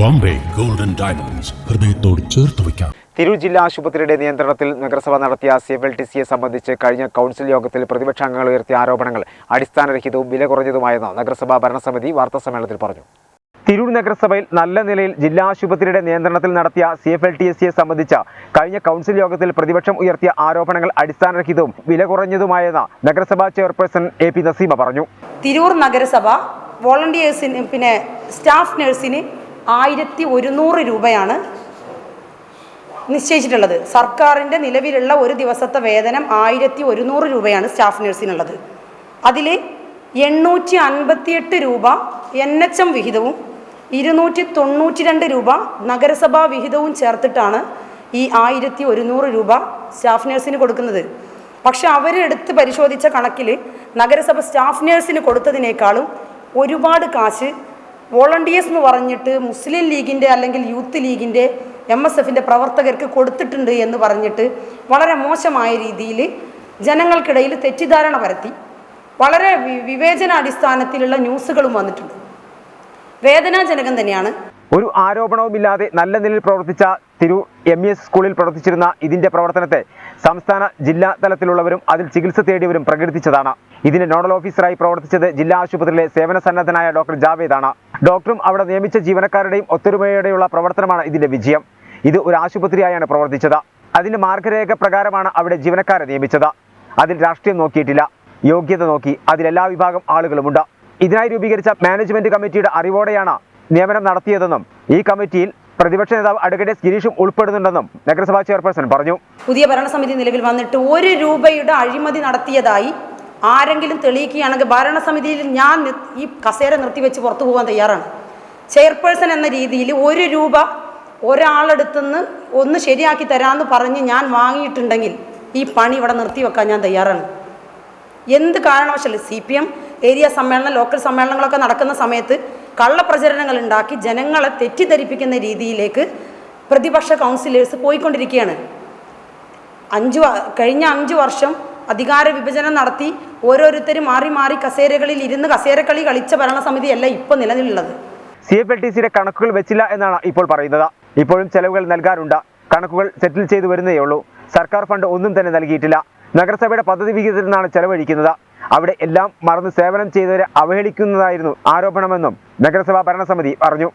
Bombay. Golden diamonds ഹൃദയത്തോട് ചേർത്ത് വയ്ക്കാം. തിരൂർ ജില്ലാ ആശുപത്രിയുടെ നിയന്ത്രണത്തിൽ നഗരസഭ നടത്തിയ സി എഫ് എൽ ടി സിയെ സംബന്ധിച്ച് കഴിഞ്ഞ കൗൺസിൽ യോഗത്തിൽ പ്രതിപക്ഷാംഗങ്ങൾ ഉയർത്തിയ ആരോപണങ്ങൾ അടിസ്ഥാനരഹിതവും വില കുറഞ്ഞതുമായെന്ന് നഗരസഭാ ഭരണസമിതി വാർത്താ സമ്മേളനത്തിൽ പറഞ്ഞു. തിരൂർ നഗരസഭയിൽ നല്ല നിലയിൽ ജില്ലാ ആശുപത്രിയുടെ നിയന്ത്രണത്തിൽ നടത്തിയ C F L T S സിയെ സംബന്ധിച്ച കഴിഞ്ഞ കൗൺസിൽ യോഗത്തിൽ പ്രതിപക്ഷം ഉയർത്തിയ ആരോപണങ്ങൾ അടിസ്ഥാനരഹിതവും വില കുറഞ്ഞതുമായെന്ന് നഗരസഭാ ചെയർപേഴ്സൺ എ പി നസീമ പറഞ്ഞു. തിരൂർ നഗരസഭ വോളണ്ടിയേഴ്സിന് പിന്നെ സ്റ്റാഫ് നഴ്സിന് ആയിരത്തി ഒരുന്നൂറ് രൂപയാണ് നിശ്ചയിച്ചിട്ടുള്ളത്. സർക്കാരിന്റെ നിലവിലുള്ള ഒരു ദിവസത്തെ വേതനം ആയിരത്തി ഒരുന്നൂറ് രൂപയാണ് സ്റ്റാഫ് നഴ്സിനുള്ളത്. അതിൽ എണ്ണൂറ്റി അൻപത്തിയെട്ട് രൂപ എൻ എച്ച് എം വിഹിതവും ഇരുന്നൂറ്റി തൊണ്ണൂറ്റി രണ്ട് രൂപ നഗരസഭാ വിഹിതവും ചേർത്തിട്ടാണ് ഈ ആയിരത്തി ഒരുന്നൂറ് രൂപ സ്റ്റാഫ് നഴ്സിന് കൊടുക്കുന്നത്. പക്ഷെ അവരെടുത്ത് പരിശോധിച്ച കണക്കിൽ നഗരസഭ സ്റ്റാഫ് നഴ്സിന് കൊടുത്തതിനേക്കാളും ഒരുപാട് കാശ് വോളണ്ടിയേഴ്സ് എന്ന് പറഞ്ഞിട്ട് മുസ്ലിം ലീഗിന്റെ അല്ലെങ്കിൽ യൂത്ത് ലീഗിന്റെ എം എസ് എഫിന്റെ പ്രവർത്തകർക്ക് കൊടുത്തിട്ടുണ്ട് എന്ന് പറഞ്ഞിട്ട് വളരെ മോശമായ രീതിയിൽ ജനങ്ങൾക്കിടയിൽ തെറ്റിദ്ധാരണ പരത്തി. വളരെ വിവേചനാടിസ്ഥാനത്തിലുള്ള ന്യൂസുകളും വന്നിട്ടുണ്ട്. വേദനാജനകം തന്നെയാണ്. ഒരു ആരോപണവുമില്ലാതെ നല്ല നിലയിൽ പ്രവർത്തിച്ച തിരു എം എസ് സ്കൂളിൽ പ്രവർത്തിച്ചിരുന്ന ഇതിന്റെ പ്രവർത്തനത്തെ സംസ്ഥാന ജില്ലാ തലത്തിലുള്ളവരും അതിൽ ചികിത്സ തേടിയവരും പ്രകീർത്തിച്ചതാണ് ഇതിന് നോഡൽ ഓഫീസറായി പ്രവർത്തിച്ചത് ജില്ലാ ആശുപത്രിയിലെ സേവന സന്നദ്ധനായ ഡോക്ടർ ജാവേദാണ്. ഡോക്ടറും അവിടെ നിയമിച്ച ജീവനക്കാരുടെയും ഒത്തൊരുമയോടെയുള്ള പ്രവർത്തനമാണ് ഇതിന്റെ വിജയം. ഇത് ഒരു ആശുപത്രിയായാണ് പ്രവർത്തിച്ചത്. അതിന്റെ മാർഗരേഖ പ്രകാരമാണ് അവിടെ ജീവനക്കാരെ നിയമിച്ചത്. അതിൽ രാഷ്ട്രീയം നോക്കിയിട്ടില്ല. യോഗ്യത നോക്കി അതിലെല്ലാ വിഭാഗം ആളുകളുമുണ്ട്. ഇതിനായി രൂപീകരിച്ച മാനേജ്മെന്റ് കമ്മിറ്റിയുടെ അറിവോടെയാണ് നിയമനം നടത്തിയതെന്നും ഈ കമ്മിറ്റിയിൽ പ്രതിപക്ഷ നേതാവ് അഡ്വക്കേറ്റ് ഗിരീഷും ഉൾപ്പെടുന്നുണ്ടെന്നും നഗരസഭാ ചെയർപേഴ്സൺ പറഞ്ഞു. പുതിയ ഭരണസമിതി നിലവിൽ വന്നിട്ട് ഒരു രൂപയുടെ അഴിമതി നടത്തിയതായി ആരെങ്കിലും തെളിയിക്കുകയാണെങ്കിൽ ഭരണസമിതിയിൽ ഞാൻ ഈ കസേര നിർത്തിവെച്ച് പുറത്തു പോകാൻ തയ്യാറാണ്. ചെയർപേഴ്സൺ എന്ന രീതിയിൽ ഒരു രൂപ ഒരാളെടുത്തുനിന്ന് ഒന്ന് ശരിയാക്കി തരാമെന്ന് പറഞ്ഞ് ഞാൻ വാങ്ങിയിട്ടുണ്ടെങ്കിൽ ഈ പണി ഇവിടെ നിർത്തിവെക്കാൻ ഞാൻ തയ്യാറാണ്. എന്ത് കാരണവശാലും സി പി എം ഏരിയ സമ്മേളനം ലോക്കൽ സമ്മേളനങ്ങളൊക്കെ നടക്കുന്ന സമയത്ത് കള്ളപ്രചരണങ്ങൾ ഉണ്ടാക്കി ജനങ്ങളെ തെറ്റിദ്ധരിപ്പിക്കുന്ന രീതിയിലേക്ക് പ്രതിപക്ഷ കൗൺസിലേഴ്സ് പോയിക്കൊണ്ടിരിക്കുകയാണ്. അഞ്ച് കഴിഞ്ഞ അഞ്ച് വർഷം അധികാര വിഭജനം നടത്തി ഓരോരുത്തരും മാറി മാറി കസേരകളിൽ ഇരുന്ന് കസേരക്കളി കളിച്ച ഭരണസമിതിയല്ല ഇപ്പോൾ നിലനിലുള്ളത് സി എഫ് എൽ ടി സിയുടെ കണക്കുകൾ വെച്ചില്ല എന്നാണ് ഇപ്പോൾ പറയുന്നത്. ഇപ്പോഴും ചെലവുകൾ നൽകാറുണ്ട്. കണക്കുകൾ സെറ്റിൽ ചെയ്തു വരുന്നേ ഉള്ളൂ സർക്കാർ ഫണ്ട് ഒന്നും തന്നെ നൽകിയിട്ടില്ല. നഗരസഭയുടെ പദ്ധതി വിഹിതത്തിൽ നിന്നാണ് ചെലവഴിക്കുന്നത്. അവിടെ എല്ലാം മറന്ന് സേവനം ചെയ്തവരെ അവഹേളിക്കുന്നതായിരുന്നു ആരോപണമെന്നും നഗരസഭാ ഭരണസമിതി പറഞ്ഞു.